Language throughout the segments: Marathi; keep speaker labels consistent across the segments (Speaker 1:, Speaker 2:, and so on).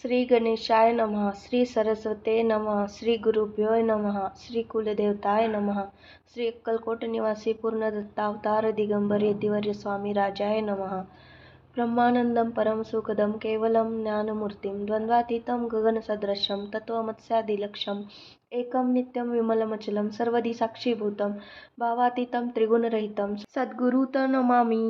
Speaker 1: श्री गणेशाय नमः श्री सरस्वते नमः श्री गुरुभ्यो नमः श्री कुलदेवताय नमः श्री अक्कलकोट निवासी पूर्णदत्तावतार दिगंबर यतिवर्य स्वामी राजाय नमः। ब्रह्मानंदं परमसुखदं केवलं ज्ञानमूर्तिं द्वन्द्वातीतं गगनसदृशं तत्त्वमत्स्यादिलक्ष्यम् एकं नित्यं विमलमचलं सर्वधी साक्षीभूतं भावातीतं त्रिगुणरहितं सद्गुरुतनमामि।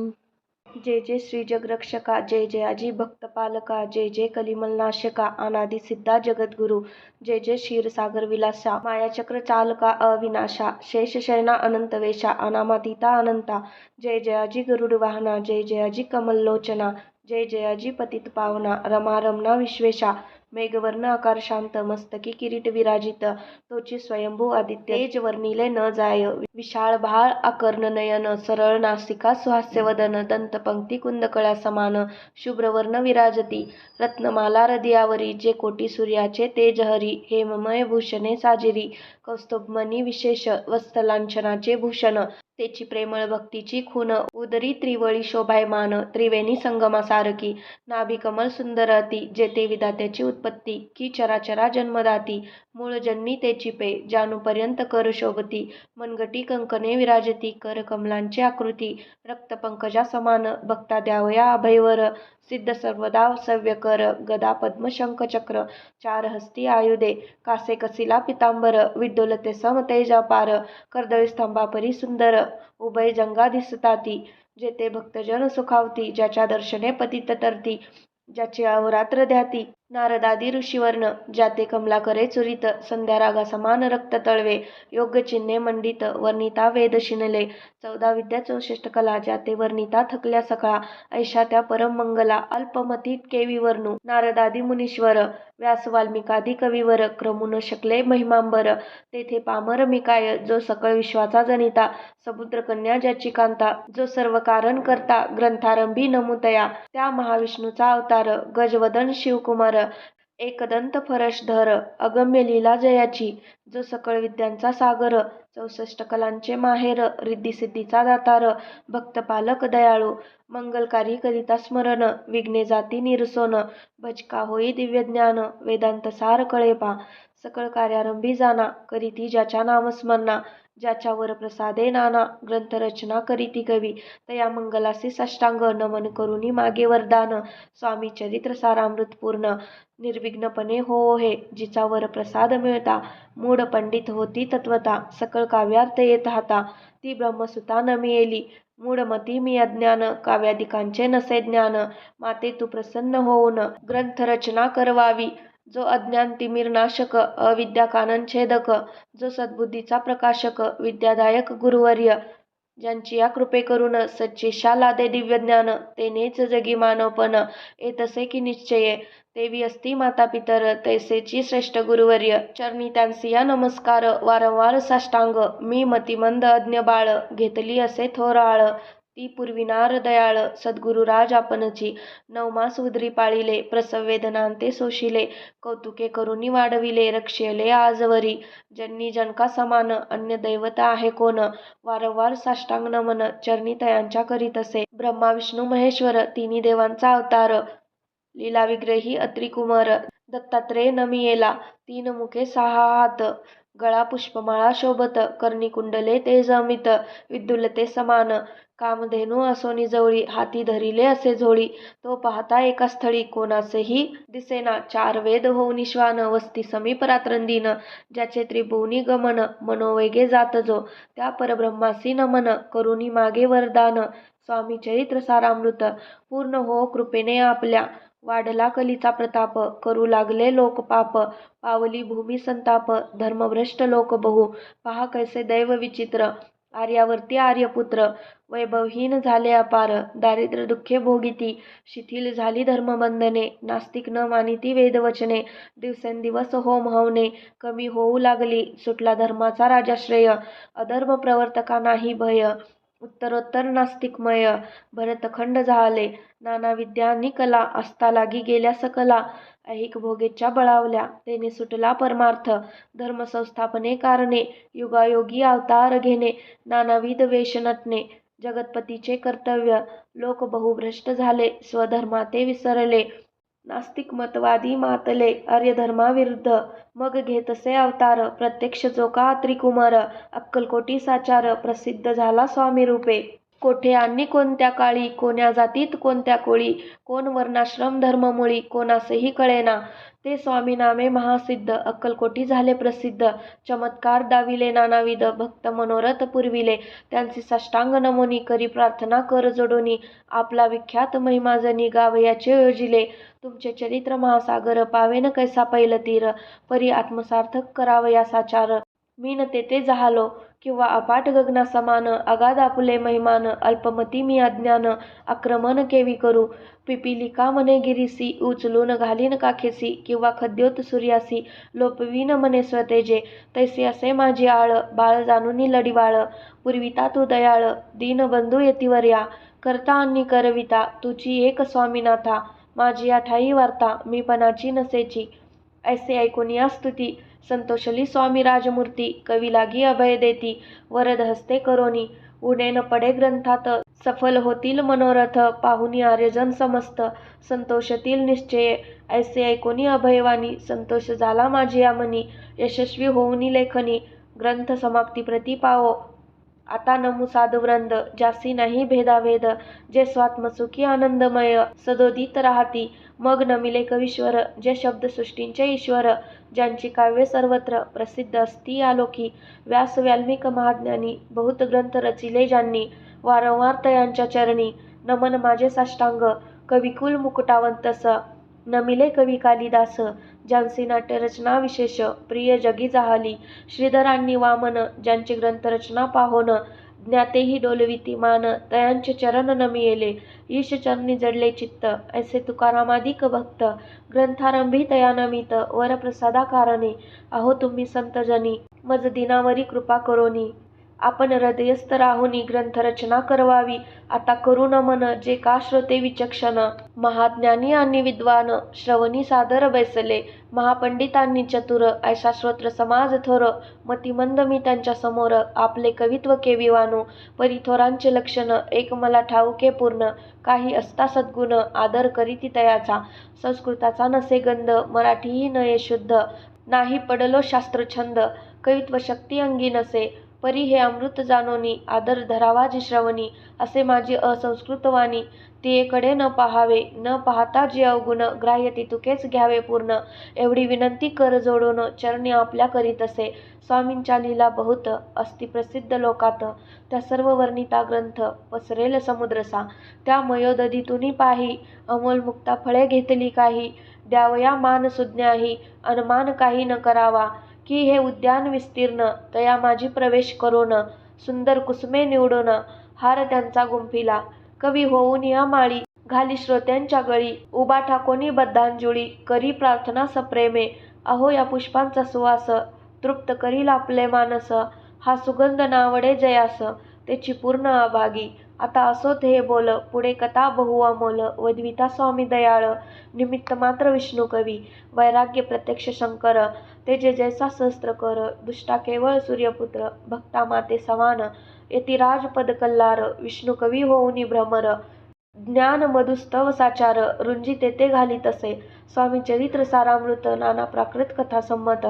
Speaker 1: जय जय श्री जगरक्षका जय जयाजी भक्तपालका जय जय कलिमलनाशका अनादि सिद्धा जगद्गुरु जय जय क्षीरसागर विलासा मायाचक्र चालका अविनाशा शेषशयना अनंतवेशा अनामादिता अनंता जय जयाजी गरुड वाहना जय जयाजी कमललोचना जय जयाजी पतित पावना रमा रमना विश्वेशा मेघवर्ण आकार शांत मस्तकी किरीट विराजित तोची स्वयंभू आदित्य तेज वर्णिले न जाय विशाळ भाळ आकर्ण नयन सरळ नासिका सुहास्य वदन दंतपंक्ती कुंदकळा समान शुभ्रवर्ण विराजती रत्नमाला हृदयावरी जे कोटी सूर्याचे तेज हरी हेममय भूषणे साजिरी कौस्तुभमणी विशेष वस्तलांछनाचे भूषण तेची प्रेमळ भक्तीची खून उदरी त्रिवळी शोभायमान त्रिवेणी संगमासारखी नाभिकमल सुंदर अति जेते विधात्याची उत्पत्ती की चराचरा जन्मदाती मूळ जन्मी ते पे जानूपर्यंत कर शोभती मनगटी कंकणे विराजती कर कमलांची आकृती रक्तपंकजा समान भक्ता द्यावया अभयवर सिद्ध सर्वदा सव्य कर गदा पद्मशंख चक्र चार हस्ती आयुधे कासे कसिला पितांबर विड्डोलते सम तेजापार कर्दळी स्तंभापरी सुंदर उभय जंगा दिसताती जेथे भक्तजन सुखावती ज्याच्या दर्शने पतित तरती ज्याची अहोरात्र ध्याती नारदादी ऋषीवर्ण जाते कमला करे चुरित संध्यारागा समान रक्त तळवे योग्य चिन्हे मंडित वर्णिता वेद शिनले. चौदा विद्या चौसष्ट कला जाते वर्णिता थकल्या सकाळा ऐशा त्या परम मंगला अल्पमती केवी वर्णू नारदादी मुनीश्वर व्यास वाल्मिकादी कविवर क्रमू न शकले महिमांबर. तेथे पामर मिकाय जो सकळ विश्वाचा जनिता समुद्र कन्या ज्याची कांता जो सर्व कारण करता ग्रंथारंभी नमुतया. त्या महाविष्णूचा अवतार गजवदन शिवकुमार एकदंत फरश धर अगम्य लीला जयाची जो सकळ विद्यांचा सागर चौसष्ट कलांचे माहेर रिद्धिसिद्धीचा दातार भक्तपालक दयाळू मंगलकारी करिता स्मरण विघ्ने जाती निरसोन भजका होई दिव्य ज्ञान वेदांत सार कळेपा सकळ कार्यारंभी जाना करीती ज्याच्या नामस्मरणा ज्याच्यावर प्रसादे नाना. ग्रंथरचना करीती कवी. तया मंगलासी साष्टांग नमन करुनी मागे वरदान. स्वामी चरित्र सारामृत पूर्ण. निर्विघ्नपणे हो हे जिचावर प्रसाद मिळता. मूढ पंडित होती तत्वता. सकळ काव्यार्थ येत हाता. ती ब्रह्मसुता नमियेली मूढमती मी अज्ञान. काव्यादिकांचे नसे ज्ञान. माते तू प्रसन्न होऊन. ग्रंथरचना करवावी. जो अज्ञान तिमिरनाशक अविद्या छेदक जो सद्बुद्धीचा प्रकाशक विद्यादायक गुरुवर्य ज्यांची या कृपे करून सच्चेशा लादे दिव्य ज्ञान तेनेच जगी मानवपण येतसे की निश्चये देवी असती माता पितर तैसेची श्रेष्ठ गुरुवर्य. चरणी त्यांसिया नमस्कार वारंवार साष्टांग मी मतिमंद अज्ञ बाळ घेतली असे थोर आळ ती पूर्वी दयाळ सद्गुरुराज आपणची नवमास उदरी पाळिले प्रसववेदनांते सोशिले कौतुके करुणी वाढविले रक्षेले आजवरी. जन्नी जनका समान अन्य दैवता आहे कोण? वारंवार साष्टांग नमन चरणी तयांच्या करीत असे. ब्रह्मा विष्णू महेश्वर तिन्ही देवांचा अवतार. लीला विग्रही अत्रिकुमार दत्तात्रेय नमियेला तीन मुखे सहा हात. गळा पुष्पमाळा शोभत कर्णी कुंडले जमित विद्युलते समान. कामधेनू असोनी जवळी हाती धरिले असे झोळी. तो पाहता एका स्थळी कोणासेही दिसेना. चार वेद होऊन श्वान वस्ती समीप रात्रंदीन. ज्याचे त्रिभुवनी गमन मनोवेगे जात जो. त्या परब्रह्मासी नमन करुनी मागे वरदान. स्वामी चरित्र सारामृत. पूर्ण हो कृपेने आपल्या वाढला कलीचा प्रताप. करू लागले लोक पाप. पावली भूमी संताप. धर्मभ्रष्ट लोक बहु. पहा कैसे दैव विचित्र. आर्यावर्ती आर्यपुत्र. वैभवहीन झाले अपार. दारिद्र्य दुःखे भोगिती. शिथिल झाली धर्मबंधने. नास्तिक न मानिती वेदवचने. दिवसेंदिवस होम हवने कमी होऊ लागली. सुटला धर्माचा राजाश्रय. अधर्म प्रवर्तका नाही भय. उत्तरोत्तर नास्तिकमय. भरतखंड झाले. नाना विद्यानी कला असता लागी गेल्या सकला. ऐहिक भोगेच्छा बळावल्या. तेने सुटला परमार्थ. धर्मसंस्थापने कारणे. युगायोगी अवतार घेणे. नानाविध वेश नटणे. जगतपतीचे कर्तव्य. लोक बहुभ्रष्ट झाले. स्वधर्माते विसरले. नास्तिक मतवादी मातले आर्यधर्माविरुद्ध मग घेतसे अवतार प्रत्यक्ष जो का त्रिकुमार अक्कलकोटी साचार प्रसिद्ध झाला स्वामी रूपे कोठे आणि कोणत्या काळी कोण्या जातीत कोणत्या कोळी कोण वर्णाश्रम धर्ममुळी कोणासही कळेना. ते स्वामीनामे महासिद्ध अक्कलकोटी झाले प्रसिद्ध चमत्कार दाविले नानाविध भक्त मनोरथ पुरविले. त्यांची साष्टांग नमोनी करी प्रार्थना कर जोडोनी आपला विख्यात महिमा जनी गावयाचे योजिले. तुमचे चरित्र महासागर पावेन कैसा पैल तीर परी आत्मसार्थक करावया साचार मी न तेथे जहालो किंवा अपाट गगनासमान अगाध आपुले महिमान अल्पमती मी अज्ञान आक्रमण केवी करू पिपिलिका मने गिरीसी उचलून घालीन काखेसी किंवा खद्योत सूर्यासी लोपवीन मने स्वतेजे तैसे असे माझी आळ बाळ जाणूनी लढीवाळ पूर्विता तू दयाळ दीनबंधू येतीवर्या करता आणि करविता तुझी एक स्वामीनाथा माझी आठाई वार्ता मी पणाची नसेची ऐसे ऐकून या स्तुती संतोषली स्वामी राजमूर्ती कवी लागी अभय देती वरद हस्ते करोनी उडेन न पडे ग्रंथात सफल होतील मनोरथ पाहुनी आर्यजन समस्त संतोषतील निश्चये ऐसे ऐकोनी अभयवाणी संतोष झाला माझी आमनी यशस्वी होऊनी लेखनी ग्रंथ समाप्ती प्रती पावो आता नमू साधुवृंद जासी नाही भेदाभेद जे स्वात्मसुखी आनंदमय सदोदित राहती. मग नमिले कवीश्वर जे शब्दसृष्टींचे ईश्वर ज्यांची काव्य सर्वत्र प्रसिद्ध असती आलोकी. व्यास व्याल्मिक महाज्ञानी बहुत ग्रंथ रचिले ज्यांनी. वारंवार तयांच्या चरणी नमन माझे साष्टांग. कविकुल मुकुटावंतस नमिले कवी कालिदास. ज्यांची नाट्यरचना विशेष प्रिय जगी जाहली श्रीधरांनी वामन ज्यांची ग्रंथरचना पाहोन ज्ञातेही डोलविती मान तयांचे चरण नमियेले ईश चरणी जडले चित्त ऐसे तुकारामादिक भक्त ग्रंथारंभी तया नमित वरप्रसादा कारणे अहो तुम्ही संतजनी मज दिनावरी कृपा करोनी आपण हृदयस्थ राहुनी ग्रंथरचना करवावी. आता करुण मन जे का श्रोते विचक्षण. महाज्ञानी आणि विद्वान श्रवणी सादर बैसले. महापंडितांनी चतुर ऐसा श्रोत्र समाज थोर. मतिमंद मी त्यांच्यासमोर आपले कवित्व केविवानू परिथोरांचे लक्षण एक मला ठाऊके पूर्ण. काही असता सद्गुण आदर करीती तयाचा. संस्कृताचा नसे गंध मराठीही नये शुद्ध. नाही पडलो शास्त्रछंद. कवित्व शक्ती अंगी नसे. परी हे अमृत जानोनी आदर धरावा जी श्रवणी असे माझी असंस्कृत वाणी तियेकडे न पाहावे न पाहता जे अवगुण ग्राह्य ती तुकेच घ्यावे पूर्ण. एवढी विनंती कर जोडून चरणी आपल्या करीत असे. स्वामींच्या लीला बहुत अस्ति प्रसिद्ध लोकात. त्या सर्व वर्णिता ग्रंथ पसरेल समुद्रसा त्या मयोदधीतुनी पाही अमोल मुक्ता फळे घेतली काही. द्यावया मान सुज्ञाही अनमान काही न करावा. की हे उद्यान विस्तीर्ण तया माझी प्रवेश करोन सुंदर कुसुमे निवडून हार त्यांचा गुंफिला. कवी होऊन या माळी घाली श्रोत्यांच्या गळी. उभा ठाकोनी बद्धांजुळी करी प्रार्थना सप्रेमे. अहो या पुष्पांचा सुवास तृप्त करील आपले मानस. हा सुगंध नावडे जयास त्याची पूर्ण अभागी. आता असोत हे बोल पुढे कथा बहु अमोल. वद्विता स्वामी दयाळ निमित्त मात्र विष्णू कवी. वैराग्य प्रत्यक्ष शंकर तेजे जैसा सहस्त्र कर दुष्टा केवळ सूर्यपुत्र भक्ता माते समान यतिराज पद कल्लार विष्णू कवी होऊनी भ्रमर ज्ञान मधुस्तव साचार रुंजी तेथे घाली तसे स्वामी चरित्र सारामृत नाना प्राकृत कथा संमत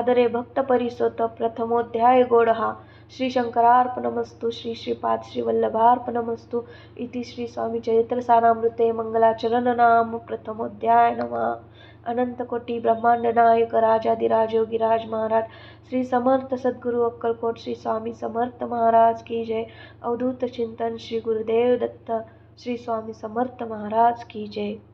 Speaker 1: आदरे भक्त परिसोत प्रथमोध्याय गोड हा श्री शंकरार्पणमस्तु श्री श्रीपाद श्री वल्लभार्पणमस्तु इति श्री स्वामी चरित्र सारामृते मंगलाचरण नाम प्रथमोध्याय नमः। अनंतकोटी ब्रह्मांड नायक राजाधिराज योगीराज महाराज श्री समर्थ सद्गुरु अक्कलकोट श्री स्वामी समर्थ महाराज की जय. अवधूत चिंतन श्री गुरुदेव दत्त श्री स्वामी समर्थ महाराज की जय.